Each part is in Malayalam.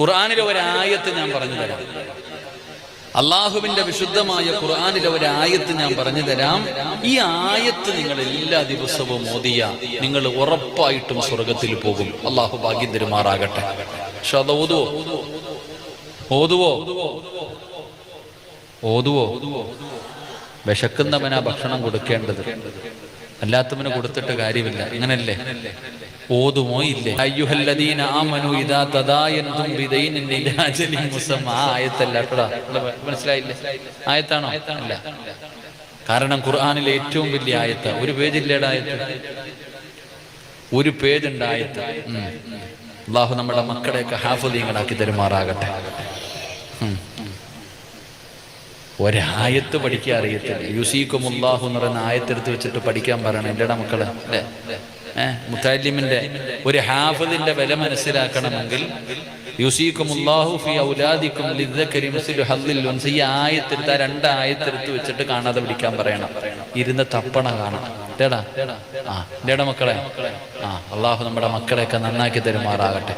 ഖുർആാനിലെ ഒരായത്ത് ഞാൻ പറഞ്ഞു തരാം. അള്ളാഹുവിന്റെ വിശുദ്ധമായ ഖുർആാനിലെ ഒരായത്ത് ഞാൻ പറഞ്ഞു തരാം. ഈ ആയത്ത് നിങ്ങൾ എല്ലാ ദിവസവും ഓതിയ നിങ്ങൾ ഉറപ്പായിട്ടും സ്വർഗത്തിൽ പോകും. അള്ളാഹു ഭാഗ്യം തരുമാറാകട്ടെ. പക്ഷെ അത് ഓതുവോ? ഓതുവോ? ഓതുവോ? വിശക്കുന്നവനാ ഭക്ഷണം കൊടുക്കേണ്ടത്. അല്ലാത്തവന് കൊടുത്തിട്ട് കാര്യമില്ല. അങ്ങനല്ലേ ഓതുമോ ഇല്ലേ? അയ്യുഹല്ലദീന ആമനു ഇദാ തദായൻതും ബിദൈനിൻ ഇലാ അജലിൻ മുസമ്മ ആയത്തല്ല കേട്ടോ. മനസ്സിലായില്ലേ? ആയത്താണോ? അല്ല. കാരണം ഖുർആാനിലെ ഏറ്റവും വലിയ ആയത്ത. ഒരു പേജില്ലേടെ ആയത്ത്? ഒരു പേജുണ്ട് ആയത്ത്. അള്ളാഹു നമ്മുടെ മക്കളെയൊക്കെ ഹാഫുദീങ്ങളാക്കി തരുമാറാകട്ടെ. ഒരായത്ത് പഠിക്കാൻ അറിയത്തില്ല. യുസീക്കും അള്ളാഹു എന്ന് പറയുന്ന ആയത്തെടുത്ത് വെച്ചിട്ട് പഠിക്കാൻ പറയണം. എന്റെ മക്കൾ? അല്ലേ? ഏഹ് മുത്താലിമിന്റെ ഒരു ഹാഫിദിന്റെ വില മനസ്സിലാക്കണമെങ്കിൽ യുസീക്കും അള്ളാഹു ഫി ഔലാദിക്കും ലിദ്ദക്കരി ഈ ആയത്തെടുത്ത് ആ രണ്ട് വെച്ചിട്ട് കാണാതെ പഠിക്കാൻ പറയണം. ഇരുന്ന് തപ്പണ കാണണം ഡേടാ ആ മക്കളെ? ആ അള്ളാഹു നമ്മുടെ മക്കളെയൊക്കെ നന്നാക്കി തരുമാറാകട്ടെ.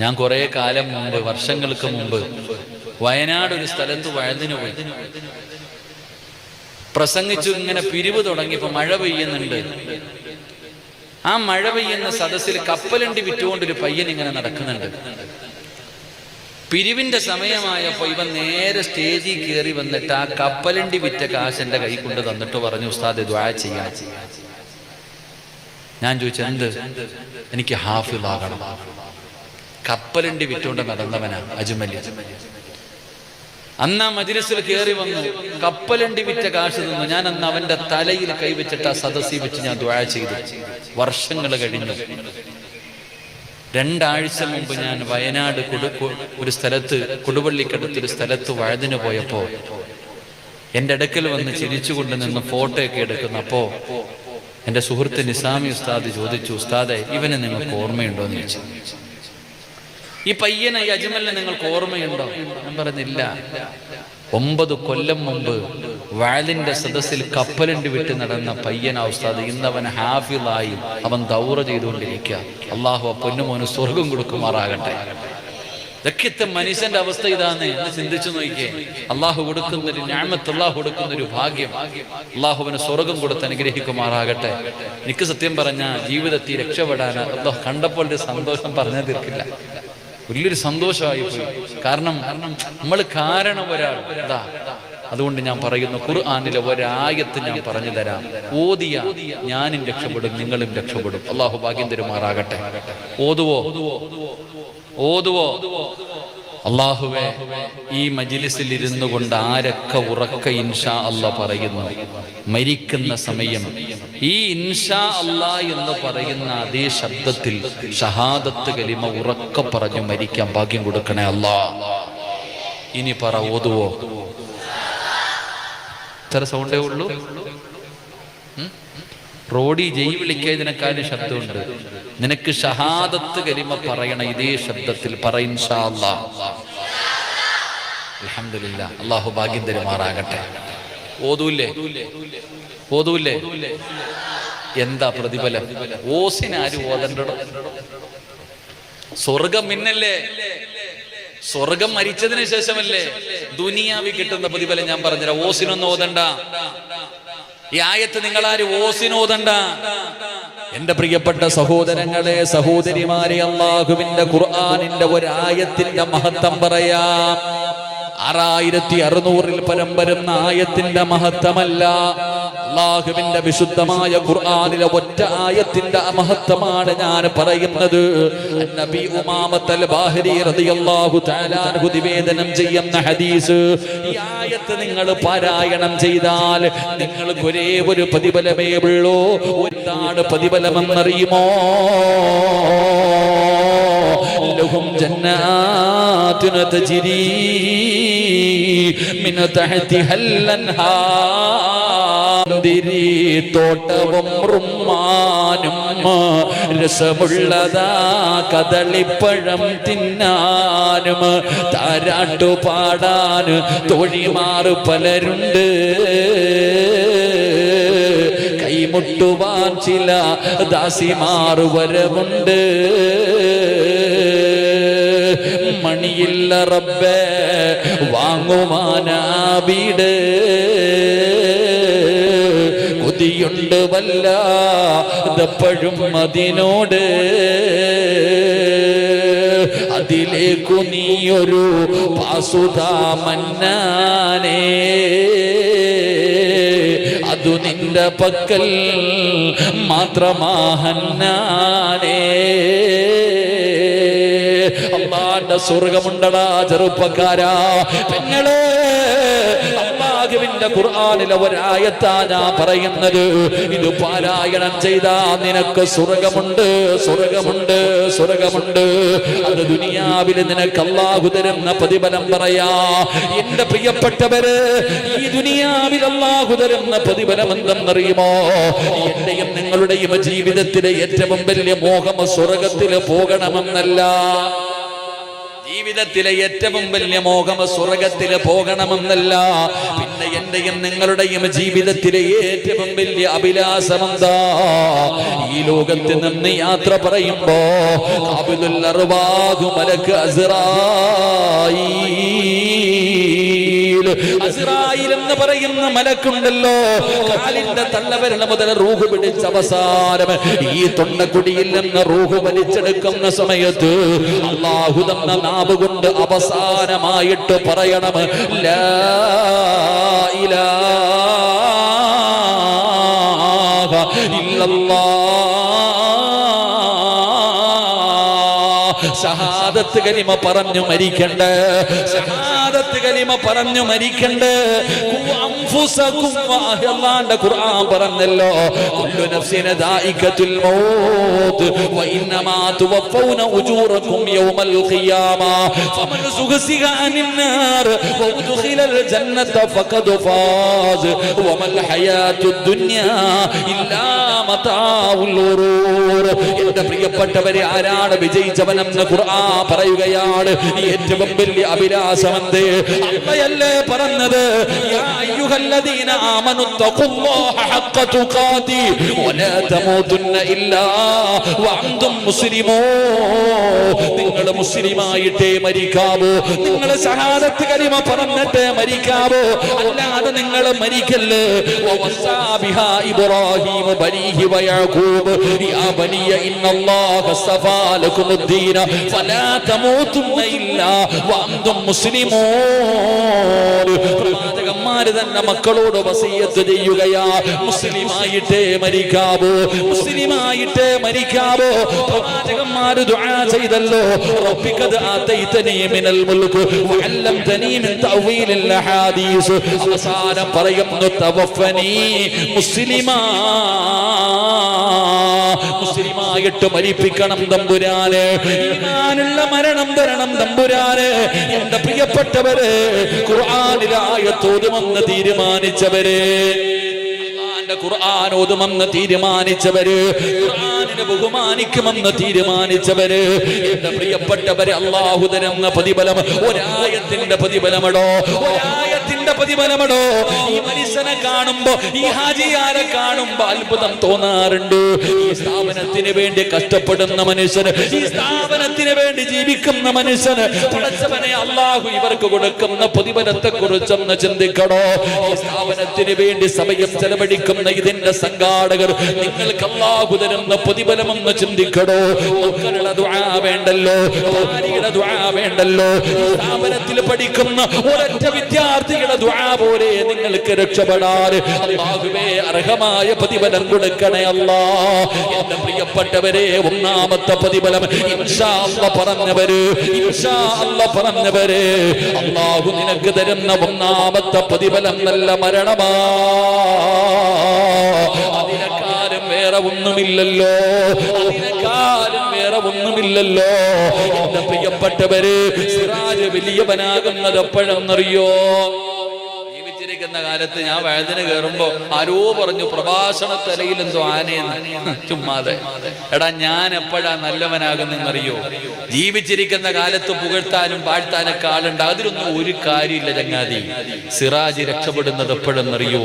ഞാൻ കുറേ കാലം മുമ്പ് വർഷങ്ങൾക്ക് മുമ്പ് വയനാട് ഒരു സ്ഥലത്ത് വഴുതിന് പോയി. പ്രസംഗിച്ചു ഇങ്ങനെ പിരിവ് തുടങ്ങിയപ്പോ മഴ പെയ്യുന്നുണ്ട്. ആ മഴ പെയ്യുന്ന സദസ്സിൽ കപ്പലണ്ടി വിറ്റുകൊണ്ടൊരു പയ്യൻ ഇങ്ങനെ നടക്കുന്നുണ്ട്. പിരിവിന്റെ സമയമായപ്പോ ഇവൻ നേരെ സ്റ്റേജിൽ കയറി വന്നിട്ട് ആ കപ്പലണ്ടി വിറ്റ കാശ് എന്റെ കൈ കൊണ്ട് തന്നിട്ട് പറഞ്ഞു ഉസ്താദ് ദ്വാ ചെയ്യാൻ ഞാൻ ചോദിച്ചു എന്ത്? എനിക്ക് ഹാഫിളാകണം. കപ്പലണ്ടി വിറ്റുകൊണ്ട് നടന്നവനാ അജ്മലി. അന്ന് ആ മജിലിസിൽ കയറി വന്നു. കപ്പലണ്ടി വിറ്റ കാശ് നിന്നു ഞാൻ അന്ന് അവന്റെ തലയിൽ കൈവച്ചിട്ട് ആ സദസ്സിൽ വെച്ച് ഞാൻ ദ്വാഴ ചെയ്തു. വർഷങ്ങൾ കഴിഞ്ഞു. രണ്ടാഴ്ച മുമ്പ് ഞാൻ വയനാട് ഒരു സ്ഥലത്ത് കൊടുവള്ളിക്കടുത്ത് ഒരു സ്ഥലത്ത് വഴുതിന് പോയപ്പോ എന്റെ അടുക്കൽ വന്ന് ചിരിച്ചുകൊണ്ട് നിന്ന് ഫോട്ടോ ഒക്കെ എടുക്കുന്നപ്പോ എന്റെ സുഹൃത്ത് നിസാമി ഉസ്താദ് ചോദിച്ചു ഉസ്താദെ ഇവനെ നിങ്ങൾക്ക് ഓർമ്മയുണ്ടോ എന്ന് ചോദിച്ചു. ഈ പയ്യനെ ഈ അജ്മലിനെ നിങ്ങൾക്ക് ഓർമ്മയുണ്ടോ? ഞാൻ പറഞ്ഞില്ല. ഒമ്പത് കൊല്ലം മുമ്പ് വാലിന്റെ സദസ്സിൽ കപ്പലണ്ടി വിട്ട് നടന്ന പയ്യൻ ഉസ്താദ്. ഇന്നവൻ ഹാഫിളായി അവൻ ദൗറ ചെയ്തുകൊണ്ടിരിക്കുക. അള്ളാഹു പൊന്നുമോന് സ്വർഗം കൊടുക്കുമാറാകട്ടെ. ഇതൊക്കെ മനുഷ്യന്റെ അവസ്ഥ ഇതാന്ന് എന്ന് ചിന്തിച്ചു നോക്കിയേ. അള്ളാഹു കൊടുക്കുന്ന ഒരു ഞാമത്ത് അള്ളാഹു കൊടുക്കുന്ന ഒരു ഭാഗ്യം അള്ളാഹുവിന് സ്വർഗം കൊടുത്ത് അനുഗ്രഹിക്കുമാറാകട്ടെ. എനിക്ക് സത്യം പറഞ്ഞ ജീവിതത്തിൽ രക്ഷപ്പെടാൻ അള്ളാഹു കണ്ടപ്പോൾ സന്തോഷം പറഞ്ഞു തീർക്കില്ല. വലിയൊരു സന്തോഷമായി പോയി. കാരണം നമ്മൾ കാരണം ഒരാൾ. അതുകൊണ്ട് ഞാൻ പറയുന്നു ഖുർആാനിലെ ഒരായത്ത് ഞാൻ പറഞ്ഞു തരാം. ഓതിയ ഞാനും രക്ഷപ്പെടും നിങ്ങളും രക്ഷപ്പെടും. അള്ളാഹു ഭാഗ്യം തരുമാറാകട്ടെ ഓതുവോ? ഓതുവോ? അള്ളാഹുവെ ഈ മജിലിസിൽ ഇരുന്നു കൊണ്ട് ആരൊക്കെ ഉറക്ക ഇൻഷാ അല്ല പറയുന്നു? മരിക്കുന്ന സമയം. ഈ ഇൻഷാ അല്ല എന്ന് പറയുന്ന അതേ ശബ്ദത്തിൽ ഷഹാദത്ത് കലിമ ഉറക്ക പറഞ്ഞു മരിക്കാൻ ഭാഗ്യം കൊടുക്കണേ അല്ല ഇനി പറ ഓതുവോ? ഇത്ര സൗണ്ടേ ഉള്ളൂ? റോഡി ജയ് വിളിക്കുന്നതിനേക്കാളും ശബ്ദമുണ്ട്. നിനക്ക് ഷഹാദത്ത് കരിമ പറയണ ഇതേ ശബ്ദത്തിൽ പറയും അള്ളാഹു ഭാഗ്യം തരുമാറാകട്ടെ. ഓതൂല്ലേ? ഓതൂല്ലേ? എന്താ പ്രതിഫലം? ഓസിനാരും ഓതണ്ടോ സ്വർഗം മിന്നല്ലേ? സ്വർഗം മരിച്ചതിന് ശേഷമല്ലേ? ദുനിയാവി കിട്ടുന്ന പ്രതിഫലം ഞാൻ പറഞ്ഞുതരാം. ഓസിനൊന്നും ഓതണ്ട. ഈ ആയത്ത് നിങ്ങൾ ആരും ഓസിനോദണ്ട എന്റെ പ്രിയപ്പെട്ട സഹോദരങ്ങളെ സഹോദരിമാരെ അള്ളാഹുവിന്റെ ഖുർആാനിന്റെ ഒരായത്തിന്റെ മഹത്വം പറയാം. ആറായിരത്തി അറുന്നൂറിൽ പരം വരുന്ന ആയത്തിന്റെ മഹത്വമല്ല. അള്ളാഹുവിന്റെ വിശുദ്ധമായ ഖുർആാനിലെ ഒറ്റ ആയത്തിന്റെ മഹത്വമാണ് ഞാൻ പറയുന്നത്. നബി ഉമാമത്തൽ ബാഹരി റളിയല്ലാഹു തആലാഹു നിവേദനം ചെയ്യുന്ന ഹദീസ് ഈ ആയത്ത് നിങ്ങൾ പാരായണം ചെയ്താൽ നിങ്ങൾക്ക് ഒരേ ഒരു പ്രതിഫലമേ ഉള്ളൂ. എന്താണ് പ്രതിഫലമെന്നറിയുമോ? ലഹും جنات تجري من تحتها അൻഹാർ തോട്ടവും റുമാനും രസമുള്ളതാ. കദളിപ്പഴം തിന്നാനും താരാട്ടു പാടാൻ തൊഴിമാറു പലരുണ്ട്. കൈമുട്ടുവാൻ ചില ദാസിമാർ വരവുണ്ട്. മണിയില്ല റബ്ബേ വാങ്ങുവാനാ വീട്. വല്ല ദപ്പഴും അതിനോട്. അതിലേക്കു നീയൊരു പാസുതാ മന്നാനേ. അതു നിന്റെ പക്കൽ മാത്രമാഹന്നാനേ അള്ളാന്റെ സ്വർഗമുണ്ടടാ ചെറുപ്പക്കാരാ. പെങ്ങളെ അള്ളാഹുവിന്റെ ഖുർആാനിലെ ഒരായത്താ ഞാൻ പറയുന്നത്. ഇത് പാരായണം ചെയ്താ നിനക്ക് സ്വർഗമുണ്ട് സ്വർഗമുണ്ട് സ്വർഗമുണ്ട്. അത് ദുനിയാവിൽ നിനക്ക് അള്ളാഹു തരുന്ന പ്രതിഫലം പറയാ. എന്റെ പ്രിയപ്പെട്ടവര് ഈ ദുനിയാവിൽ അള്ളാഹു തരുന്ന പ്രതിഫലം എന്തെന്നറിയുമോ? എന്റെയും നിങ്ങളുടെയും ജീവിതത്തിലെ ഏറ്റവും വലിയ മോഹം സ്വർഗത്തിൽ പോകണമെന്നല്ല. ജീവിതത്തിലെ ഏറ്റവും വലിയ മോഹം സ്വർഗത്തിൽ പോകണമെന്നല്ല. പിന്നെ എന്റെയും നിങ്ങളുടെയും ജീവിതത്തിലെ ഏറ്റവും വലിയ അഭിലാഷം എന്താ ഈ ലോകത്ത് നിന്ന് യാത്ര പറയുമ്പോ അബുദുൽ അർവാഹു മലക്ക് അസ്റായിൽ എന്ന് പറയുന്ന മലക്കുണ്ടല്ലോ. കാലിന്റെ തള്ളവരണ മുതൽ റൂഹ് പിടിച്ച അവസാനം ഈ തൊണ്ടക്കുടിയിൽ നിന്ന് റൂഹ് വലിച്ചെടുക്കുന്ന സമയത്ത് അള്ളാഹു തന്ന നാവ് കൊണ്ട് അവസാനമായിട്ട് പറയണം ലാ ഇല്ലല്ലാഹ് ഷഹാദത്ത് കലിമ പറഞ്ഞു മരിക്കണ്ട. ഷഹാദത്ത് കലിമ പറഞ്ഞു മരിക്കണ്ട്. ഖുർആൻ പറഞ്ഞല്ലോ. കുല്ലു മൗത്ത് തുവഫൗന ഉജൂറകും യൗമൽ ഖിയാമ. ഫമൻ ജന്നത വമൽ ഇല്ലാ മതാഉൽ പ്രിയപ്പെട്ടവരെ ആരാണ് വിജയിച്ചവനെന്ന് ഖുർആൻ പറയുകയാണ്. ഏറ്റവും വലിയ അഭിലാഷമെന്ത്? അമ്മയല്ലേ പറഞ്ഞത്? യാ അയ്യുഹല്ലദീന اتقوا الله حق تقاته വലാ تموتن ഇല്ലാ വഅൻതും مسلمون നിങ്ങൾ മുസ്ലിമായിട്ടേ മരിക്കാവൂ. നിങ്ങൾ ഷഹാദത്ത് കലിമ പറഞ്ഞിട്ടേ മരിക്കാവൂ. അല്ലാതെ നിങ്ങൾ മരിക്കല്ലേ? ഇബ്രാഹിം ബനീഹി വയാഖൂബ്. യാ ബനിയ ഇന്നല്ലാഹ അസ്തഫാ ലക്കുമുദ്ദീന ഫലാ തമൂതുന്ന ഇല്ലാ വഅൻതും മുസ്ലിമൂൻ. പ്രവാചകന്മാര് തന്നെ മക്കളോട് വസീയത്ത് ചെയ്യുകയാ. മുസ്ലിമായിട്ടേ മരിക്കാവോ. മുസ്ലിമായിട്ടേ മരിക്കാവോ. പ്രവാചകന്മാര് ദുആ ചെയ്തല്ലോ. റബ്ബിക്കത് ആതൈതനി മിനൽ മുൽക്ക് വഅല്ലംതനി മിൻ തഅവീലിൽ അഹാദീസ്. അവസാനം പറയുന്നു തവഫനി മുസ്ലിമാ. മുസ്ലിമായിട്ട് മരിപ്പിക്കണം തമ്പുരാന്. ഞാനുള്ള മരണം തരണം തമ്പുരാന്. എന്റെ പ്രിയപ്പെട്ടവര് ഖുർആാനിലായത്തോതുമെന്ന് തീരുമാനിച്ചവര്. ഖുർആൻ ഓതുമെന്ന് തീരുമാനിച്ചവര്. ഖുർആനിനെ ബഹുമാനിക്കുമെന്ന് തീരുമാനിച്ചവര്. എന്റെ പ്രിയപ്പെട്ടവരെ അള്ളാഹു തരുന്ന പ്രതിഫലം ഒരായത്തിന്റെ പ്രതിഫലമടോ? ഒരായത്തിന്റെ പ്രതിഫലമടോ? ഈ മനുഷ്യനെ കാണുമ്പോ ഈ ഹാജിയാരെ കാണുമ്പോ അത്ഭുതം തോന്നാറുണ്ട്. ഈ സ്ഥാപനത്തിന് വേണ്ടി കഷ്ടപ്പെടുന്ന മനുഷ്യന് ഈ സ്ഥാപനത്തിന് വേണ്ടി ജീവിക്കുന്ന മനുഷ്യന് പടച്ചവനെ അള്ളാഹു ഇവർക്ക് കൊടുക്കുന്ന പ്രതിഫലത്തെ കുറിച്ചൊന്ന് ചിന്തിക്കണോ ഈ സ്ഥാപനത്തിന് വേണ്ടി സമയം ചെലവഴിക്കുന്ന ഇതിന്റെ സംഘാടകർ നിങ്ങൾക്ക് അള്ളാഹു തരുന്ന പ്രതിഫലമെന്ന് ചിന്തിക്കണോ വേണ്ടല്ലോ വേണ്ടല്ലോ. സ്ഥാപനത്തിൽ പഠിക്കുന്ന ഒരൊറ്റ വിദ്യാർത്ഥിയുടെ ദുആ പോലെ നിങ്ങൾക്ക് രക്ഷപ്പെടാൻ അല്ലാഹുവേ അർഹമായ പ്രതിഫലം കൊടുക്കണേ അല്ലാ. എന്റെ പ്രിയപ്പെട്ടവരെ ഒന്നാമത്തെ പ്രതിഫലം ഇൻഷാ അല്ല പറഞ്ഞവര് ഇൻഷാ അല്ല പറഞ്ഞവര്. അല്ലാഹു നിനക്ക് തരുന്ന ഒന്നാമത്തെ പ്രതിഫലം നല്ല മരണമാ. അതിനെക്കാരും വേറെ ഒന്നുമില്ലല്ലോ. അതിനെക്കാരും വേറെ ഒന്നുമില്ലല്ലോ. എന്റെ പ്രിയപ്പെട്ടവര് സിറാജ് വലിയവനാകുന്നത് എപ്പോഴെന്നറിയോ? ജീവിച്ചിരിക്കുന്ന കാലത്ത് ഞാൻ വഴുതിന് കയറുമ്പോ ആരോ പറഞ്ഞു പ്രഭാഷണ തലയിൽ എന്തോ ആനയെന്ന്. ചുമ്മാതെ. എടാ ഞാൻ എപ്പോഴാ നല്ലവനാകുന്നെന്നറിയോ? ജീവിച്ചിരിക്കുന്ന കാലത്ത് പുകഴ്ത്താനും പാഴ്ത്താനൊക്കെ ആളുണ്ട്. അതിലൊന്നും ഒരു കാര്യമില്ല ചങ്ങാതി. സിറാജ് രക്ഷപ്പെടുന്നത് എപ്പോഴെന്നറിയോ?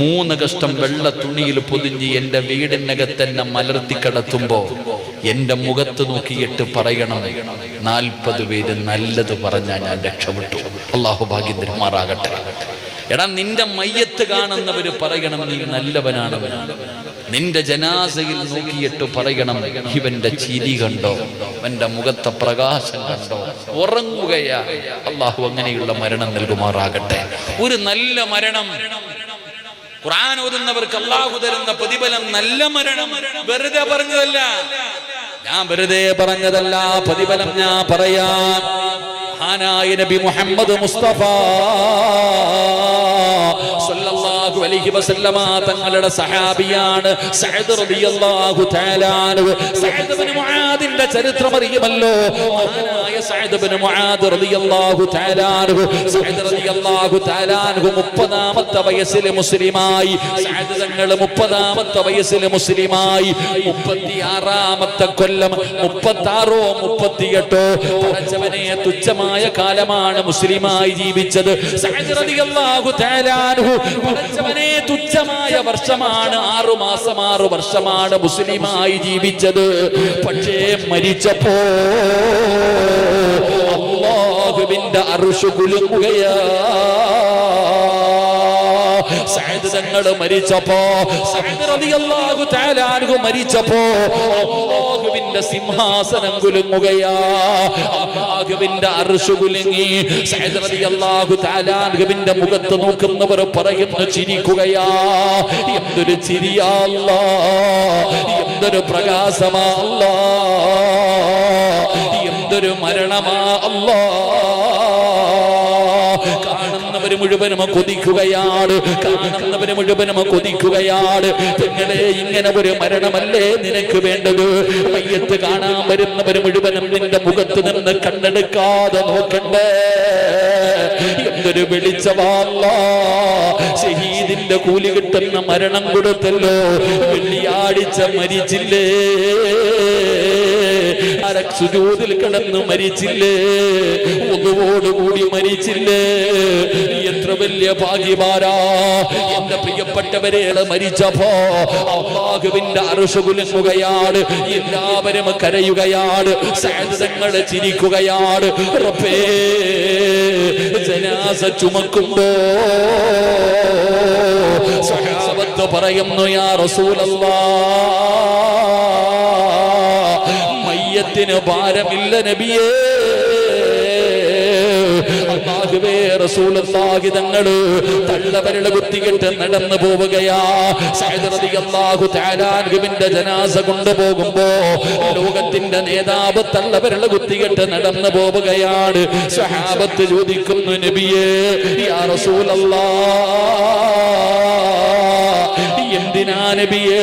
മൂന്ന് കഷ്ടം വെള്ള തുണിയിൽ പൊതിഞ്ഞ് എന്റെ വീടിനകത്തെന്നെ മലർത്തി കിടത്തുമ്പോ എന്റെ മുഖത്ത് നോക്കിയിട്ട് പറയണം നാൽപ്പത് പേര് നല്ലത് പറഞ്ഞാൽ ഞാൻ രക്ഷപ്പെട്ടു. അള്ളാഹു ഭാഗ്യം തരുമാറാകട്ടെ എടാ നിന്റെ മയ്യത്ത് കാണുന്നവര് പറയണം നീ നല്ലവനാണ്. നിന്റെ ജനാസയിൽ നോക്കിയിട്ട് പറയണം ഇവന്റെ ചിരി കണ്ടോ അവന്റെ മുഖത്തെ പ്രകാശം കണ്ടോ. ഉറങ്ങുകയാ. അള്ളാഹു അങ്ങനെയുള്ള മരണം നൽകുമാറാകട്ടെ. ഒരു നല്ല മരണം. ഖുർആൻ ഓതുന്നവർക്ക് അള്ളാഹു തരുന്ന പ്രതിഫലം നല്ല മരണം. വെറുതെ പറഞ്ഞതല്ല. ഞാൻ വെറുതെ പറഞ്ഞതല്ല പ്രതിഫലം ഞാൻ പറയാം മഹാനായ നബി മുഹമ്മദ് മുസ്തഫ സല്ലല്ലാഹു അലൈഹി വസല്ലമ തങ്ങളുടെ സഹാബിയാണ് സഅദ് റളിയല്ലാഹു തആല സഅദ് ഇബ്നു മുആദിന്റെ ചരിത്രം അറിയുമല്ലോ? മഹാനായ സഅദ് ഇബ്നു മുആദ് റളിയല്ലാഹു തആല സഅദ് റളിയല്ലാഹു തആല അൻഹു 30ാമത്തെ വയസ്സിൽ മുസ്ലിമായി. സഅദ് തങ്ങൾ 30ാമത്തെ വയസ്സിൽ മുസ്ലിമായി. 36ാമത്തെ കൊല്ലം 36ഓ 38ഓ പടച്ചവനെ തുച്ഛമായ കാലമാണ് മുസ്ലിമായി ജീവിച്ചത്. സഅദ് റളിയല്ലാഹു തആല പടച്ചവനെ തുച്ഛമായ വർഷമാണ് ആറു മാസം ആറു വർഷമാണ് മുസ്ലിമായി ജീവിച്ചത്. പക്ഷേ മരിച്ചപ്പോ അള്ളാഹുവിന്റെ അറുഷു കുലുങ്ങുകയാ. സഅദ് തങ്ങൾ മരിച്ചപ്പോ സഅദ് റളിയല്ലാഹു തആല മരിച്ചപ്പോ അല്ലാഹുവിന്റെ സിംഹാസനം കുലുങ്ങുകയാ. അല്ലാഹുവിന്റെ അർഷു കുലുങ്ങി. അള്ളാഹു അൻഹുവിന്റെ മുഖത്ത് നോക്കുന്നവർ പറയുന്നു ചിരിക്കുകയാ. എന്തൊരു ചിരിയാ അല്ലാ. എന്തൊരു പ്രകാശമാ എന്തൊരു മരണമാ അല്ലാ. കാണുന്നവര് മുഴുവനും കൊതിക്കുകയാണ്. കാണുന്നവര് മുഴുവനും കൊതിക്കുകയാണ്. നിങ്ങളെ ഇങ്ങനെ ഒരു മരണമല്ലേ നിനക്ക് വേണ്ടത്? മയ്യത്ത് കാണാൻ വരുന്നവര് മുഴുവനും നിന്റെ മുഖത്ത് നിന്ന് കണ്ണെടുക്കാതെ നോക്കണ്ടേ? എന്തൊരു വെളിച്ചവാല്ല ഷഹീദിന്റെ കൂലി കിട്ടുന്ന മരണം കൊടുത്തല്ലോ. വെള്ളിയാഴ്ച മരിച്ചില്ലേ? സുജൂതിൽ കിടന്ന് മരിച്ചില്ലേ? ഒന്നുവോടുകൂടി മരിച്ചില്ലേ? എത്ര വലിയ ഭാഗ്യമാരാ? എന്റെ പ്രിയപ്പെട്ടവരെ മരിച്ചപ്പോ അള്ളാഹുവിന്റെ അറുഷകുലുങ്ങുകയാണ് എല്ലാവരും കരയുകയാണ് സാധനങ്ങൾ ചിരിക്കുകയാണ് ജനാസ ചുമക്കുമ്പോ സഹാബത്ത് പറയുന്നു യാ റസൂലല്ലാ മയ്യത്തിന് ഭാരമില്ല നബിയേ. തങ്ങൾ തള്ളവരള കുത്തികെട്ട് നടന്നു പോവുകയാ. അൻഹുവിന്റെ ജനാസ കൊണ്ടുപോകുമ്പോ ലോകത്തിന്റെ നേതാവ് തള്ളവരള കുത്തികെട്ട് നടന്നു പോവുകയാണ്. സഹാബത്ത് ചോദിക്കുന്നു നബിയേ യാ റസൂലല്ലാഹ് എന്തിനാ നബിയേ?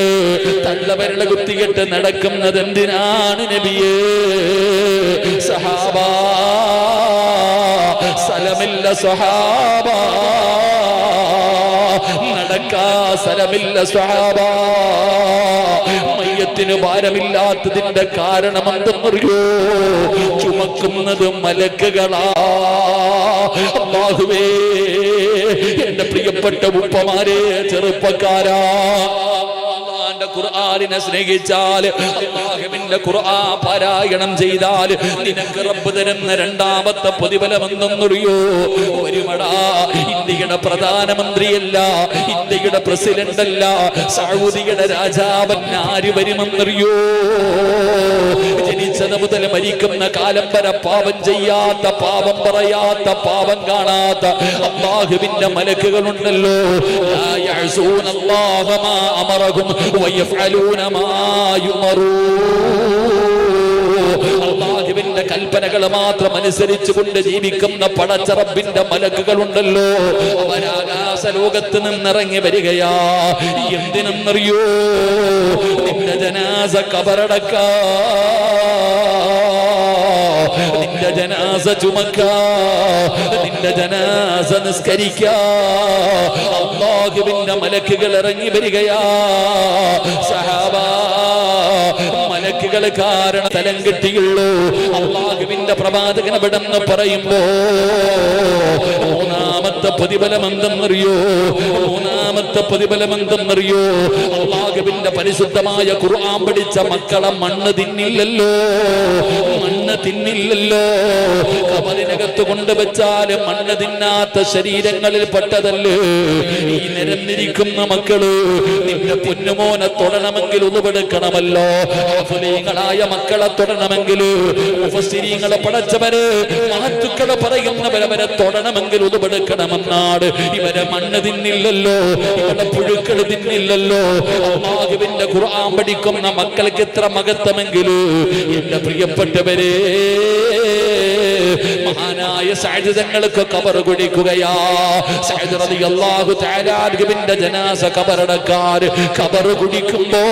തള്ളവരള കുത്തികെട്ട് നടക്കുന്നത് എന്തിനാണ് നബിയേ? സഹാബാ സലമില്ല സഹാബ. നടക്കാ സ്വഹാബ. മയ്യത്തിന് ഭാരമില്ലാത്തതിന്റെ കാരണം എന്തെന്നറിയോ ചുമക്കുന്നത് മലക്കുകളാ. അള്ളാഹുവേ എന്റെ പ്രിയപ്പെട്ട ഉപ്പമാരെ ചെറുപ്പക്കാരാ. ഖുർആനിനെ സ്നേഹിച്ചാൽ അള്ളാഹുവിന്റെ ഖുർആൻ പാരായണം ചെയ്താൽ നിനക്ക് റബ്ബ് തരുന്ന രണ്ടാമത്തെ പ്രതിഫലം എന്തെന്നറിയോ ഒരുമടാ ഇന്ത്യയുടെ പ്രധാനമന്ത്രിയല്ല ഇന്ത്യയുടെ പ്രസിഡന്റ് അല്ല സൗദിയുടെ രാജാവൻ ആര് വരുമെന്നറിയോ? ജനിച്ചത് മുതൽ മരിക്കുന്ന കാലം വരെ പാപം ചെയ്യാത്ത പാപം പറയാത്ത പാപം കാണാത്ത അള്ളാഹുവിന്റെ മലക്കുകളുണ്ടല്ലോ. ലാ വയഫ്അലൂന അള്ളാഹുവിന്റെ കൽപ്പനകൾ മാത്രം അനുസരിച്ചുകൊണ്ട് ജീവിക്കുന്ന പടച്ചറബിന്റെ മലക്കുകളുണ്ടല്ലോ. അവരാകാശ ലോകത്ത് നിന്നിറങ്ങി വരികയാ. എന്തിനെന്നറിയോ? നിന്റെ ജനാസ കബറടക്കാ. നിന്റെ ജനാസ ചുമക്കാ നിന്റെ ജനാസ നിസ്കരിക്ക. അള്ളാഹുവിന്റെ മലക്കുകൾ ഇറങ്ങി വരികയാ. സഹാബാ മലക്കുകൾ കാരണം തലം കിട്ടിയുള്ളൂ. അള്ളാഹുവിന്റെ പ്രവാചകൻ എവിടെന്ന് പറയുമ്പോ മൂന്നാമത്തെ പ്രതിഫലം എന്തെന്നറിയോ മൂന്നാമത്തെ പ്രതിഫലം എന്തെന്നറിയോ അള്ളാഹുവിന്റെ പരിശുദ്ധമായ ഖുർആൻ പഠിച്ച മക്കളെ മണ്ണ് തിന്നില്ലല്ലോ. മണ്ണ് തിന്നില്ലല്ലോ. കബറിനകത്ത് കൊണ്ടുവച്ചാൽ മണ്ണ് തിന്നാത്ത ശരീരങ്ങളിൽ പെട്ടതല്ലേ? ഈ നിരന്നിരിക്കുന്ന മക്കൾ നിന്റെ പൊന്നുമോനെ തൊടണമെങ്കിൽ ഉതുപെടുക്കണമല്ലോ ആഫലീങ്ങളായ മക്കളെ തൊടണമെങ്കിൽ ഉപസ്ഥിരീങ്ങളെ പടച്ചവര് മഹത്തുക്കളെ പറയുന്നവരവരെ തൊടണമെങ്കിൽ ഉതുപെടുക്കണമെന്നാണ് ഇവരെ മണ്ണ് തിന്നില്ലല്ലോ ഇവരുടെ പുഴുക്കൾ തിന്നില്ലല്ലോ. അള്ളാഹുവിന്റെ ഖുർആൻ പഠിക്കുന്ന മക്കൾക്ക് എത്ര മകത്തമെങ്കിൽ എന്റെ പ്രിയപ്പെട്ടവരെ മഹാനായ സാഹചര്യങ്ങൾക്ക് കബർ കുടിക്കുകയാ. ജനാസ കബറടക്കാർ കബർ കുടിക്കുമ്പോ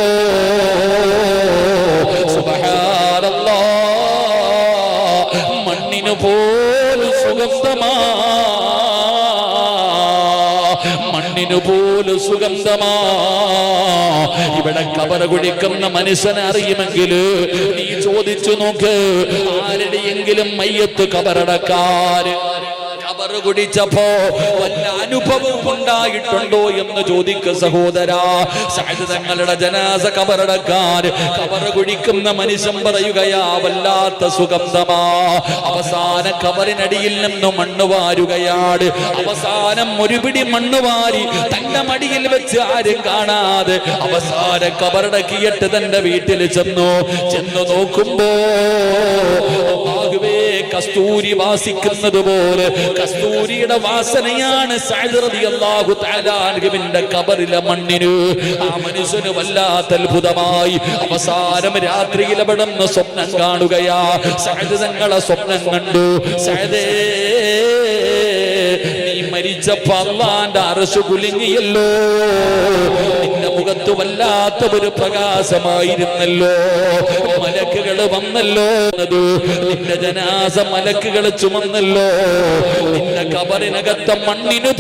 മണ്ണിനു പോലും സുഗന്ധമാ. പോലും സുഗന്ധമാ. ഇവിടെ കബറ കുഴിക്കുന്ന മനുഷ്യനെ അറിയുമെങ്കിൽ നീ ചോദിച്ചു നോക്ക് ആരുടെയെങ്കിലും മയ്യത്ത് കബറടക്കാര് കുടിച്ചപ്പോ വല്ല അനുഭവം ഉണ്ടായിട്ടുണ്ടോ എന്ന് ചോദിക്ക സഹോദരാ. തങ്ങളുടെ ജനാസ കബറടക്കാൻ കബറ കുടിക്കുന്ന മനുഷ്യൻ പറയുകയാ വല്ലാത്ത സുഗന്ധമാ. അവസാന കബറിനടിയിൽ നിന്ന് മണ്ണ് വാരുകയാണ്. അവസാനം ഒരു പിടി മണ്ണ് വാരി തന്റെ മടിയിൽ വെച്ച് ആരും കാണാതെ അവസാന കബറടക്കിയിട്ട് തന്റെ വീട്ടിൽ ചെന്നു. ചെന്നു നോക്കുമ്പോ കസ്തൂരി വാസിക്കുന്നത് പോലെ കസ്തൂരിയുടെ വാസനയാണ് അൻഹുവിന്റെ കബറിലെ മണ്ണിന്. ആ മനുഷ്യന് വല്ലാത്ത അത്ഭുതമായി അവസാനം രാത്രിയിൽ അവിടുന്ന് സ്വപ്നം കാണുകയാ. സഅദ് തങ്ങളെ സ്വപ്നം കണ്ടു. സഅദേ നീ മരിച്ചപ്പോ അള്ളാന്റെ അറശു കുലുങ്ങിയല്ലോ. നിന്റെ മുഖത്ത് വല്ലാത്ത ഒരു പ്രകാശമായിരുന്നല്ലോ. മലക്കുകൾ വന്നല്ലോ. നിന്റെ ജനാസ മലക്കുകൾ ചുമന്നല്ലോ. നിന്റെ കബറിനകത്ത മണ്ണിന്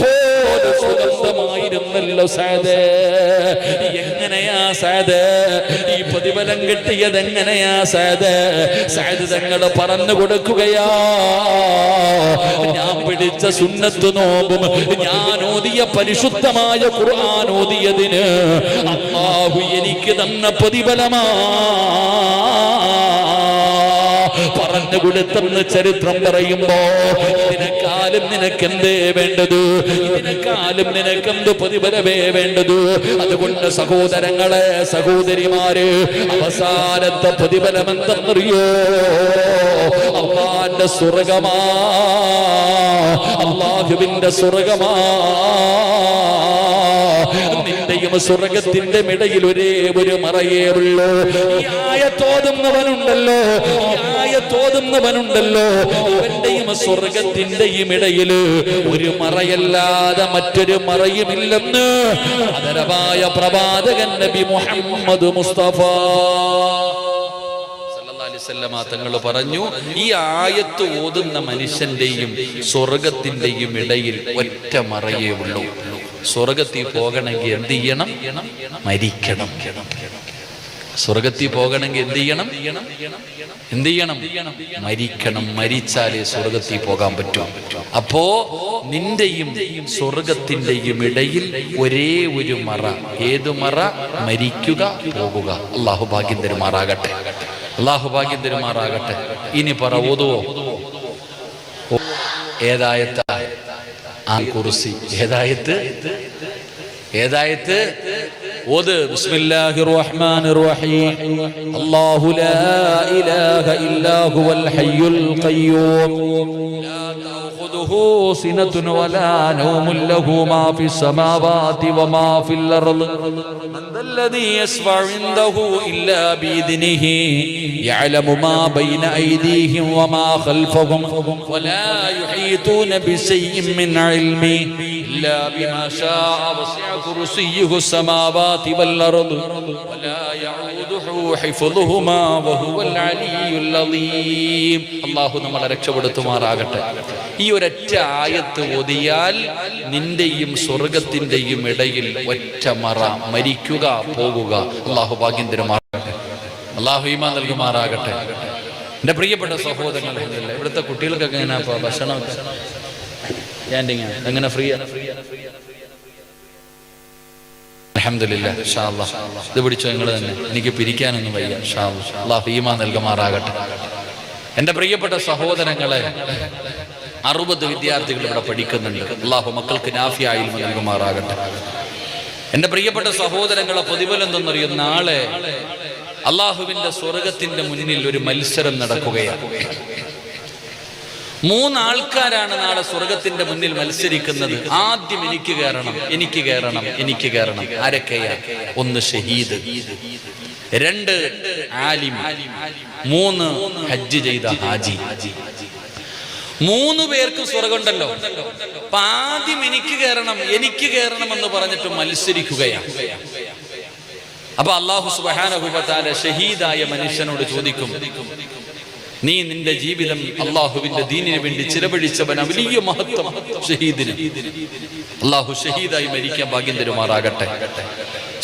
പോലെ സുഗന്ധമായിരുന്നല്ലോ സാദേ. എങ്ങനെയാ സാദേ? ഈ പ്രതിഫലം കിട്ടിയത് എങ്ങനെയാ സാദേ? സാദ് തങ്ങൾ പറഞ്ഞു കൊടുക്കുകയാ. ഞാൻ പിടിച്ച സുന്നത്ത് നോമ്പും ഞാൻ ഓതിയ പരിശുദ്ധമായ ഖുർആൻ ഓതിയതിന് അള്ളാഹു എനിക്ക് തന്ന പ്രതിഫലമാ. പറഞ്ഞു കൊടുത്തെന്ന് ചരിത്രം പറയുമ്പോ ഇതിനെക്കാലം നിനക്കെന്തേ വേണ്ടത്? ഇതിനെക്കാലം നിനക്ക് എന്ത് പ്രതിഫലമേ വേണ്ടത്? അതുകൊണ്ട് സഹോദരങ്ങളെ സഹോദരിമാര് അവസാനത്തെ പ്രതിഫലം എന്തെന്നറിയോ അള്ളാന്റെ സ്വർഗമാ അള്ളാഹുവിന്റെ സ്വർഗമാ. നിന്റെയും സ്വർഗത്തിന്റെ ഇടയിൽ ഒരേ ഒരു മറയേ ഉള്ളൂ ഈ ആയത്തോതുന്നവനുണ്ടല്ലോ ഈ ആയത്തോതുന്നവനുണ്ടല്ലോ ഇവന്റെയും സ്വർഗത്തിന്റെയും ഇടയിൽ ഒരു മറയല്ലാതെ മറ്റൊരു മറയുമില്ലെന്ന് അതരമായ പ്രവാചകൻ നബി മുഹമ്മദ് മുസ്തഫ. തങ്ങൾ പറഞ്ഞു ഈ ആയത്ത് ഓതുന്ന മനുഷ്യന്റെയും സ്വർഗത്തിന്റെയും ഇടയിൽ ഒറ്റ മറയേ ഉള്ളൂ. സ്വർഗത്തിൽ പോകണമെങ്കിൽ എന്ത് ചെയ്യണം? മരിക്കണം. സ്വർഗത്തിൽ പോകണമെങ്കിൽ എന്ത് ചെയ്യണം? എന്ത് ചെയ്യണം? മരിക്കണം. മരിച്ചാലേ സ്വർഗത്തിൽ പോകാൻ പറ്റൂ. അപ്പോ നിന്റെയും സ്വർഗത്തിന്റെയും ഇടയിൽ ഒരേ ഒരു മറ. ഏതു മറ? മരിക്കുക പോകുക. അള്ളാഹു ഭാഗ്യം തരുമാറാകട്ടെ. അള്ളാഹു ഭാഗ്യം തരുമാറാകട്ടെ. ഇനി പറ ഓതുവോ? ഏതായത്ത? ആ കുറിസി ഏതായത്ത് ഏതായത്ത് ഓത്. ബിസ്മില്ലാഹിർ റഹ്മാനിർ റഹീം അല്ലാഹു ലാ ഇലാഹ ഇല്ലാ ഹുവൽ ഹയ്യുൽ ഖയ്യൂം. إلا بما شاء وسع كرسيه السماوات والأرض ولا يعوده حفظهما وهو العلي العظيم الله نمال ركشبدت ماراغت ഈ ഒരൊറ്റ ആയത്ത് ഓതിയാൽ നിന്റെയും സ്വർഗത്തിന്റെയും ഇടയിൽ ഒറ്റ മറ മരിക്കുക പോകുക. അള്ളാഹു ഭാഗ്യം തരുമാറാകട്ടെ അള്ളാഹു ഈമാ നൽകുമാറാകട്ടെ. എന്റെ പ്രിയപ്പെട്ട സഹോദരങ്ങൾ ഇവിടുത്തെ കുട്ടികൾക്കൊക്കെ എങ്ങനെ ഭക്ഷണം ക്യാന്റീൻ എങ്ങനെ ഫ്രീ ആണ് ഇൻഷാ അല്ലാഹ് ഇത് പിടിച്ചോ നിങ്ങൾ തന്നെ. എനിക്ക് പിരിക്കാനൊന്നും വയ്യ ഷാ അള്ളാഹു ഈമാ നൽകുമാറാകട്ടെ. എന്റെ പ്രിയപ്പെട്ട സഹോദരങ്ങളെ അറുപത് വിദ്യാർത്ഥികൾ ഇവിടെ പഠിക്കുന്നുണ്ട്. അള്ളാഹു മക്കൾക്ക് നാഫിയായി നൽകുമാറാകട്ടെ. എന്റെ പ്രിയപ്പെട്ട സഹോദരങ്ങളെ പ്രതിഫലം തന്നറിയും നാളെ അള്ളാഹുവിന്റെ സ്വർഗത്തിന്റെ മുന്നിൽ ഒരു മത്സരം നടക്കുകയാണ്. മൂന്നാൾക്കാരാണ് നാളെ സ്വർഗത്തിന്റെ മുന്നിൽ മത്സരിക്കുന്നത്. ആദ്യം എനിക്ക് കയറണം എനിക്ക് കയറണം എനിക്ക് കയറണം. ആരൊക്കെയാ? ഒന്ന് ഷഹീദ് രണ്ട് ആലിം മൂന്ന് ഹജ്ജ് ചെയ്ത ഹാജി. മൂന്ന് പേർക്ക് സ്വർഗമുണ്ടല്ലോ. ആദ്യം എനിക്ക് കയറണം എനിക്ക് കയറണം എന്ന് പറഞ്ഞിട്ട് മത്സരിക്കുകയാണ്. അപ്പൊ അള്ളാഹു സുബാനഹുബത്താല ഷഹീദായ മനുഷ്യനോട് ചോദിക്കും നീ നിന്റെ ജീവിതം അള്ളാഹുവിന്റെ ദീനിന് വേണ്ടി ചിലവഴിച്ചവന? വലിയ മഹത്വം ഷഹീദിന്. അള്ളാഹു ഷഹീദായി മരിക്കാൻ ഭാഗ്യം തരുമാറാകട്ടെ.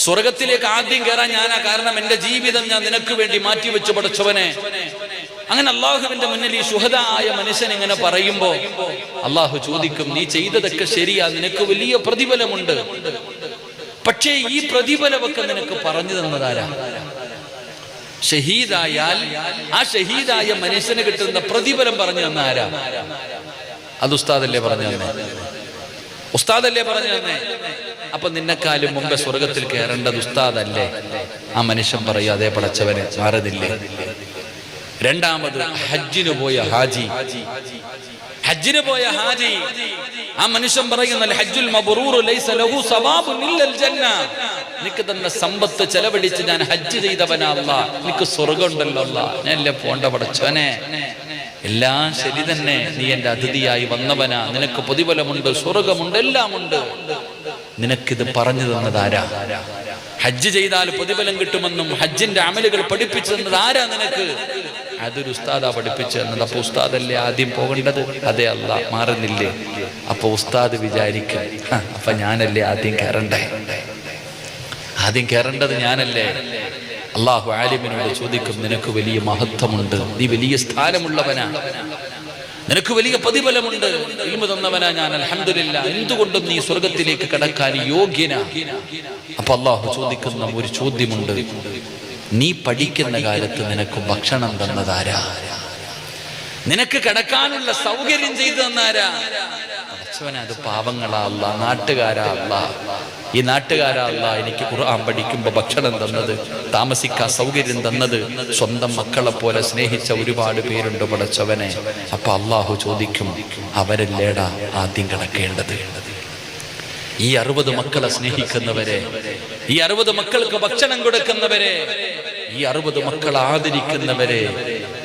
സ്വർഗത്തിലേക്ക് ആദ്യം കയറാൻ ഞാനാ കാരണം എന്റെ ജീവിതം ഞാൻ നിനക്ക് വേണ്ടി മാറ്റിവെച്ച് പഠിച്ചവനെ അങ്ങനെ അള്ളാഹുവിന്റെ മുന്നിൽ ഈ ശുഹദായ മനുഷ്യൻ ഇങ്ങനെ പറയുമ്പോ അള്ളാഹു ചോദിക്കും നീ ചെയ്തതൊക്കെ ശരിയാ നിനക്ക് വലിയ പ്രതിഫലമുണ്ട്. പക്ഷേ ഈ പ്രതിഫലമൊക്കെ നിനക്ക് പറഞ്ഞു തന്നതാരാ? ഷഹീദായാൽ ആ ഷഹീദായ മനുഷ്യന് കിട്ടുന്ന പ്രതിഫലം പറഞ്ഞു തന്ന ആരാ അത് ഉസ്താദല്ലേ പറഞ്ഞു തന്നെ? ഉസ്താദല്ലേ പറഞ്ഞു തന്നെ? അപ്പൊ നിന്നെക്കാലും മുമ്പേ സ്വർഗത്തിൽ കയറേണ്ടത് ഉസ്താദല്ലേ? ആ മനുഷ്യൻ പറയും അതേ പടച്ചവനെ മാറുന്നില്ലേ രണ്ടാമത് ഹജ്ജിന് പോയ ഹാജി. ഹജ്ജിന് പോയ ഹാജി. ആ മനുഷ്യൻ പറയുന്ന ഹജ്ജുൽ ലൈസ ലഹു സവാബുൻ ഇല്ലൽ നിനക്ക് തന്ന സമ്പത്ത് ചെലവഴിച്ച് ഞാൻ ഹജ്ജ് ചെയ്തവനാ അല്ലാ നിനക്ക് സ്വർഗമുണ്ടല്ലോ അല്ലാ ഞാനല്ലേ പോണ്ട പടച്ചവനെ എല്ലാം ശരി തന്നെ. നീ എന്റെ അതിഥിയായി വന്നവനാ. നിനക്ക് പ്രതിഫലമുണ്ട് സ്വർഗമുണ്ട് എല്ലാം ഉണ്ട് നിനക്കിത് പറഞ്ഞു തന്നതാരാ ഹജ്ജ് ചെയ്താൽ പ്രതിഫലം കിട്ടുമെന്നും ഹജ്ജിന്റെ അമലുകൾ പഠിപ്പിച്ചു തന്നത് ആരാ നിനക്ക്? അതൊരു ഉസ്താദാ പഠിപ്പിച്ചു തന്നത് അപ്പൊ ഉസ്താദല്ലേ ആദ്യം പോകേണ്ടത്? അതെ അല്ല മാറുന്നില്ലേ? അപ്പൊ ഉസ്താദ് വിചാരിക്കും "ഹ, അപ്പൊ ഞാനല്ലേ ആദ്യം കയറണ്ടേ? ആദ്യം കയറേണ്ടത് ഞാനല്ലേ? അള്ളാഹു ആലിമിനോട് ചോദിക്കും നിനക്ക് വലിയ മഹത്വമുണ്ട് നീ വലിയ സ്ഥാനമുള്ളവനാ. നിനക്ക് വലിയ പ്രതിഫലമുണ്ട് ഇൽമ തന്നവനാ ഞാൻ അൽഹംദുലില്ലാ. എന്തുകൊണ്ടും നീ സ്വർഗത്തിലേക്ക് കടക്കാൻ യോഗ്യനാ. അപ്പൊ അള്ളാഹു ചോദിക്കുന്ന ഒരു ചോദ്യമുണ്ട് നീ പഠിക്കുന്ന കാലത്ത് നിനക്ക് ഭക്ഷണം തന്നതാരാ? നിനക്ക് കിടക്കാനുള്ള സൗകര്യം ചെയ്തു തന്നാരാ? അത് പാവങ്ങളാ അല്ല നാട്ടുകാരാ അല്ല ഈ നാട്ടുകാരാ അല്ല എനിക്ക് ഖുർആൻ പഠിക്കുമ്പോ ഭക്ഷണം തന്നത് താമസിക്കാൻ സൗകര്യം തന്നത് സ്വന്തം മക്കളെ പോലെ സ്നേഹിച്ച ഒരുപാട് പേരുണ്ട് പടച്ചവനെ അപ്പൊ അള്ളാഹു ചോദിക്കും അവരല്ലേടാ ആദ്യം കിടക്കേണ്ടത്? ഈ അറുപത് മക്കളെ സ്നേഹിക്കുന്നവരെ ഈ അറുപത് മക്കൾക്ക് ഭക്ഷണം കൊടുക്കുന്നവരെ ഈ അറുപത് മക്കൾ ആദരിക്കുന്നവരെ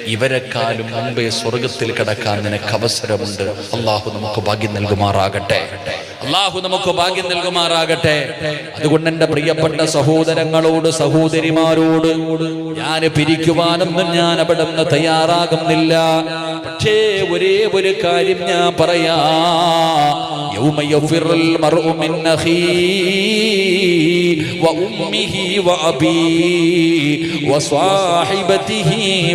ഇവരെക്കാലും മുമ്പേ സ്വർഗത്തിൽ കിടക്കാൻ നിനക്ക് അവസരമുണ്ട്. അള്ളാഹു നമുക്ക് ഭാഗ്യം നൽകുമാറാകട്ടെ. അള്ളാഹു നമുക്ക് ഭാഗ്യം നൽകുമാറാകട്ടെ അതുകൊണ്ട് എന്റെ പ്രിയപ്പെട്ട സഹോദരങ്ങളോട് സഹോദരിമാരോട് ഞാൻ പിരിക്കുവാനൊന്നും ഞാൻ അവിടെ നിന്ന് തയ്യാറാകുന്നില്ല പക്ഷേ ഒരേ ഒരു കാര്യം ഞാൻ പറയാ يوم يفر المرء من أخيه وأمه وأبيه وصاحبته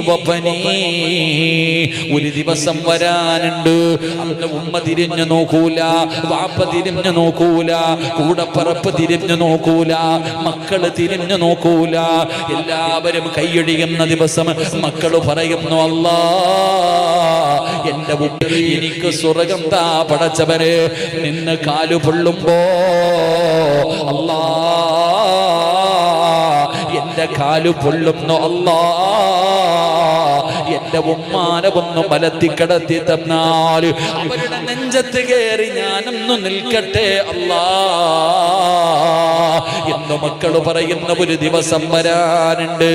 وبنيه ഒരു ദിവസം വരാനുണ്ട് അന്ന് ഉമ്മ തിരിഞ്ഞു നോക്കൂല വാപ്പ തിരിഞ്ഞു നോക്കൂല. കൂടപ്പറപ്പ് തിരിഞ്ഞു നോക്കൂല. മക്കൾ തിരിഞ്ഞു നോക്കൂല. എല്ലാവരും കൈയടിയുന്ന ദിവസം മക്കൾ പറയുന്നു അല്ലാ എന്റെ എനിക്ക് സ്വർഗം താ പടച്ചവര് നിന്ന് കാലു പൊള്ളുമ്പോ അല്ലാ എന്റെ കാലു പൊള്ളുന്നു അല്ലാ. എന്റെ ഉമ്മാനെ ഒന്ന് മലത്തി കിടത്തി തന്നാൽ അവരുടെ നെഞ്ചത്ത് കയറി ഞാനൊന്ന് നിൽക്കട്ടെ അല്ലാ. എന്ന് മക്കൾ പറയുന്ന ഒരു ദിവസം വരാനുണ്ട്.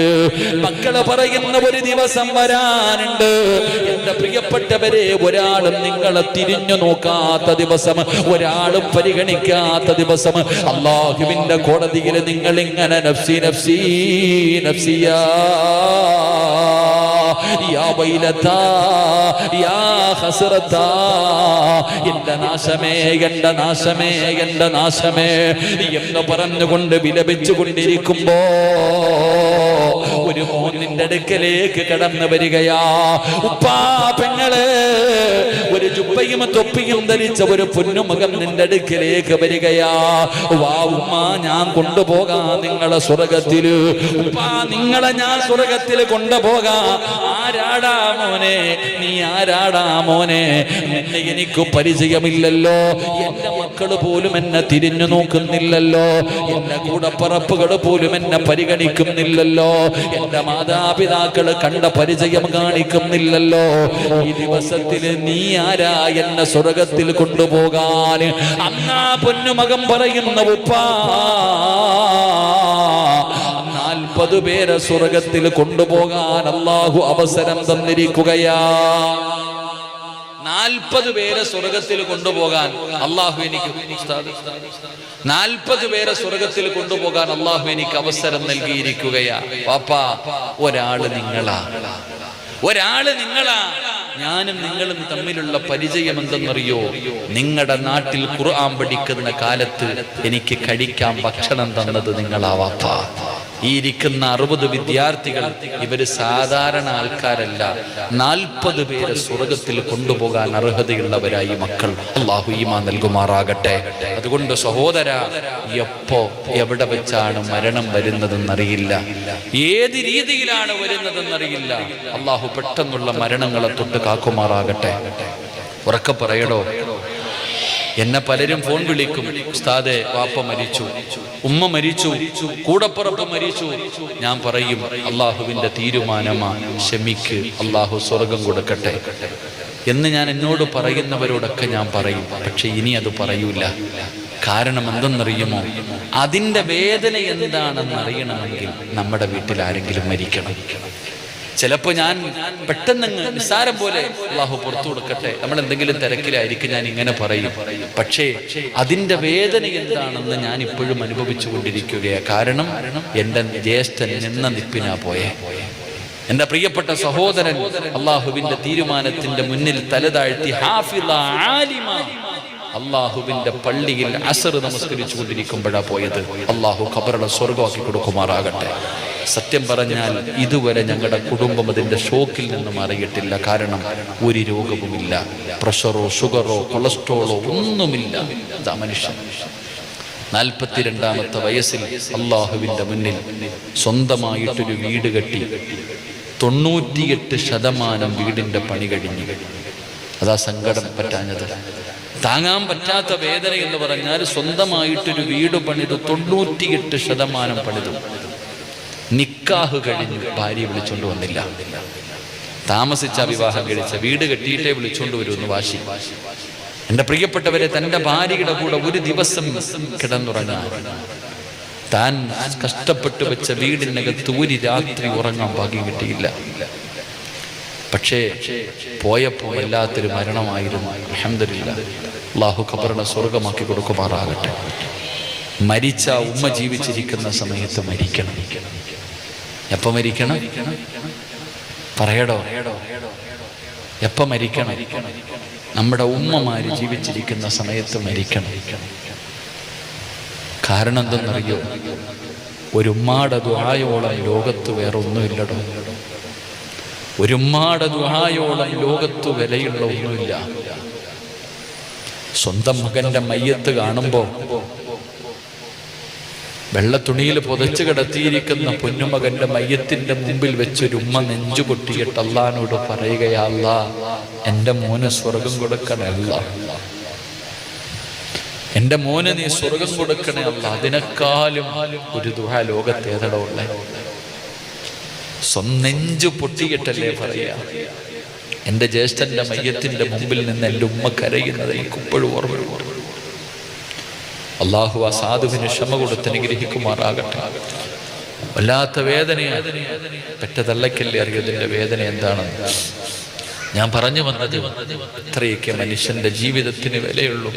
മക്കൾ പറയുന്ന ഒരു ദിവസം വരാനുണ്ട്. എന്റെ പ്രിയപ്പെട്ടവരെ ഒരാളും നിങ്ങളെ തിരിഞ്ഞു നോക്കാത്ത ദിവസം ഒരാളും പരിഗണിക്കാത്ത ദിവസം. അള്ളാഹുവിന്റെ കോടതിയിൽ നിങ്ങൾ ഇങ്ങനെ നഫ്സി നഫ്സി നഫ്സിയാ. യാ നാശമേ നാശമേ നാശമേ പറഞ്ഞുകൊണ്ട് വിലപിച്ചു കൊണ്ടിരിക്കുമ്പോ ഒരു മോനിന്റെ അടുക്കലേക്ക് കടന്നു വരികയാ. ഉപ്പാ പെങ്ങൾ ജുബയും തൊപ്പിയും ധരിച്ച ഒരു പൊന്നുമകൻ നിന്റെ അടുക്കിലേക്ക് വരികയാ. വാ ഉമ്മ ഞാൻ കൊണ്ടുപോകാം നിങ്ങളെ സ്വർഗത്തിൽ. ഉപ്പാ നിങ്ങളെ ഞാൻ സ്വർഗത്തിൽ കൊണ്ടുപോകാം. ആരാടാ മോനെ? നീ ആരാടാ മോനെ? നിന്നെ എനിക്ക് പരിചയമില്ലല്ലോ. എന്റെ മക്കൾ പോലും എന്നെ തിരിഞ്ഞു നോക്കുന്നില്ലല്ലോ. എന്റെ കൂടപ്പറപ്പുകൾ പോലും എന്നെ പരിഗണിക്കുന്നില്ലല്ലോ. എന്റെ മാതാപിതാക്കൾ കണ്ട പരിചയം കാണിക്കുന്നില്ലല്ലോ. ഈ ദിവസത്തിൽ നീ ആരാ എന്നെ സ്വർഗത്തിൽ കൊണ്ടുപോകാൻ? അന്നാ പൊന്നുമകം പറയുന്ന ഉപ്പാ. നാൽപ്പത് പേരെ സ്വർഗത്തിൽ കൊണ്ടുപോകാൻ അള്ളാഹു അവസരം തന്നിരിക്കുകയാ. നാൽപ്പത് പേരെ സ്വർഗത്തിൽ കൊണ്ടുപോകാൻ അള്ളാഹു എനിക്ക് നാൽപ്പത് പേരെ സ്വർഗത്തിൽ കൊണ്ടുപോകാൻ അള്ളാഹു എനിക്ക് അവസരം നൽകിയിരിക്കുകയാ. പാപ്പാ ഒരാൾ നിങ്ങളാ. ഒരാൾ നിങ്ങളാ. ഞാനും നിങ്ങളും തമ്മിലുള്ള പരിചയം എന്തെന്നറിയോ നിങ്ങളുടെ നാട്ടിൽ ഖുർആൻ പഠിക്കുന്ന കാലത്ത് എനിക്ക് കഴിക്കാൻ ഭക്ഷണം തന്നത് നിങ്ങളാവാപ്പ ഈ ഇരിക്കുന്ന അറുപത് വിദ്യാർത്ഥികൾ ഇവർ സാധാരണ ആൾക്കാരല്ല. നാൽപ്പത് പേരെ സ്വർഗത്തിൽ കൊണ്ടുപോകാൻ അർഹതയുള്ളവരായി മക്കൾ അള്ളാഹു നൽകുമാറാകട്ടെ. അതുകൊണ്ട് സഹോദര എപ്പോ എവിടെ വെച്ചാണ് മരണം വരുന്നതെന്നറിയില്ല. ഏത് രീതിയിലാണ് വരുന്നതെന്നറിയില്ല. അള്ളാഹു പെട്ടെന്നുള്ള മരണങ്ങളെ തൊട്ട് കാക്കുമാറാകട്ടെ. ഉറക്കെ പറയടോ. എന്നെ പലരും ഫോൺ വിളിക്കും ഉസ്താദെ വാപ്പ മരിച്ചു ഉമ്മ മരിച്ചു കൂടപ്പുറപ്പ് മരിച്ചു. ഞാൻ പറയും അള്ളാഹുവിന്റെ തീരുമാനമാണ് ക്ഷമിക്ക് അള്ളാഹു സ്വർഗം കൊടുക്കട്ടെ. എന്ന് ഞാൻ എന്നോട് പറയുന്നവരോടൊക്കെ ഞാൻ പറയും പക്ഷെ ഇനി അത് പറയൂല. കാരണം എന്തെന്നറിയുമോ? അതിന്റെ വേദന എന്താണെന്ന് അറിയണമെങ്കിൽ നമ്മുടെ വീട്ടിൽ ആരെങ്കിലും മരിക്കണം. ചിലപ്പോ ഞാൻ പെട്ടെന്ന് നിസ്സാരം പോലെ അള്ളാഹു പുറത്തു കൊടുക്കട്ടെ. നമ്മൾ എന്തെങ്കിലും തിരക്കിലായിരിക്കും ഞാൻ ഇങ്ങനെ പറയും. പക്ഷേ അതിന്റെ വേദന എന്താണെന്ന് ഞാൻ ഇപ്പോഴും അനുഭവിച്ചു കൊണ്ടിരിക്കുകയാണ്. കാരണം എന്റെ ജ്യേഷ്ഠൻ നിന്ന നിപ്പിനാ പോയെ. എന്റെ പ്രിയപ്പെട്ട സഹോദരൻ അള്ളാഹുവിന്റെ തീരുമാനത്തിന്റെ മുന്നിൽ തലതാഴ്ത്തി ആലിമ. അള്ളാഹുവിന്റെ പള്ളിയിൽ അസർ നമസ്കരിച്ചു കൊണ്ടിരിക്കുമ്പോഴാ പോയത്. അള്ളാഹു ഖബറുടെ സ്വർഗമാക്കി കൊടുക്കുമാറാകട്ടെ. സത്യം പറഞ്ഞാൽ ഇതുവരെ ഞങ്ങളുടെ കുടുംബം അതിന്റെ ഷോക്കിൽ നിന്ന് മാറിയിട്ടില്ല കാരണം ഒരു രോഗവുമില്ല. പ്രഷറോ ഷുഗറോ കൊളസ്ട്രോളോ ഒന്നുമില്ല. ഇതാ മനുഷ്യൻ. നാൽപ്പത്തിരണ്ടാമത്തെ വയസ്സിൽ അള്ളാഹുവിന്റെ മുന്നിൽ സ്വന്തമായിട്ടൊരു വീട് കെട്ടി. തൊണ്ണൂറ്റിയെട്ട് ശതമാനം വീടിന്റെ പണി കഴിഞ്ഞു. അതാ സങ്കടം പറ്റാഞ്ഞത്. താങ്ങാൻ പറ്റാത്ത വേദന എന്ന് പറഞ്ഞാൽ സ്വന്തമായിട്ടൊരു വീട് പണിതു. തൊണ്ണൂറ്റിയെട്ട് ശതമാനം പണിതു. നിക്കാഹ് കഴിഞ്ഞു ഭാര്യ വിളിച്ചോണ്ട് വന്നില്ല. താമസിച്ച വിവാഹം കഴിച്ച വീട് കെട്ടിയിട്ടേ വിളിച്ചോണ്ട് വരുമെന്ന് വാശി. എന്റെ പ്രിയപ്പെട്ടവരെ തന്റെ ഭാര്യയുടെ കൂടെ ഒരു ദിവസം കിടന്നുറങ്ങാൻ. താൻ കഷ്ടപ്പെട്ട് വെച്ച വീടിനകത്ത് ഒരു രാത്രി ഉറങ്ങാൻ ഭാഗ്യം കിട്ടിയില്ല. പക്ഷേ പോയപ്പോൾ വല്ലാത്തൊരു മരണമായിരുന്നു. അഹമ്മദില്ല അള്ളാഹു ഖബറിനെ സ്വർഗമാക്കി കൊടുക്കുമാറാകട്ടെ. മരിച്ച ഉമ്മ ജീവിച്ചിരിക്കുന്ന സമയത്ത് മരിക്കണം. എപ്പോ മരിക്കണം? പറയടോ. എപ്പോ മരിക്കണം? നമ്മുടെ ഉമ്മമാര് ജീവിച്ചിരിക്കുന്ന സമയത്ത് മരിക്കണം. കാരണം എന്തെന്നറിയോ? ഒരു ഉമ്മാടെ ദുഹായോളം ലോകത്ത് വേറെ ഒന്നുമില്ലടോ ഒരു ഉമ്മാടെ ദുഹായോളം ലോകത്ത് വിലയുള്ള ഒന്നുമില്ല. സ്വന്തം മകന്റെ മയ്യത്ത് കാണുമ്പോ വെള്ളത്തുണിയിൽ പുതച്ചു കിടത്തിയിരിക്കുന്ന പൊന്നുമകന്റെ മയ്യത്തിന്റെ മുമ്പിൽ വെച്ചൊരു ഉമ്മ നെഞ്ചു പൊട്ടിയിട്ട് അള്ളഹാനോട് പറയുകയല്ല എന്റെ മോന് സ്വർഗം കൊടുക്കണല്ല എന്റെ മോന് നീ സ്വർഗം കൊടുക്കണേ അല്ല അതിനേക്കാളും ഒരു ദുഹ ലോകത്തേതടമുള്ള സ്വന്നെഞ്ചു പൊട്ടിയിട്ടല്ലേ പറയാ എന്റെ ജ്യേഷ്ഠന്റെ മയ്യത്തിന്റെ മുമ്പിൽ നിന്ന് എന്റെ ഉമ്മ കരയുന്നത് എനിക്ക് ഇപ്പോഴും ഓർമ്മ അള്ളാഹു ആ സാധുവിന് ക്ഷമ കൊടുത്ത് അനുഗ്രഹിക്കുമാറാകട്ടെ. വല്ലാത്ത വേദനയാണ്. പെറ്റതള്ളക്കല്ലേ അറിയതിന്റെ വേദന എന്താണെന്ന്. ഞാൻ പറഞ്ഞു വന്നത് ഇത്രയൊക്കെ മനുഷ്യന്റെ ജീവിതത്തിന് വിലയുള്ളൂ.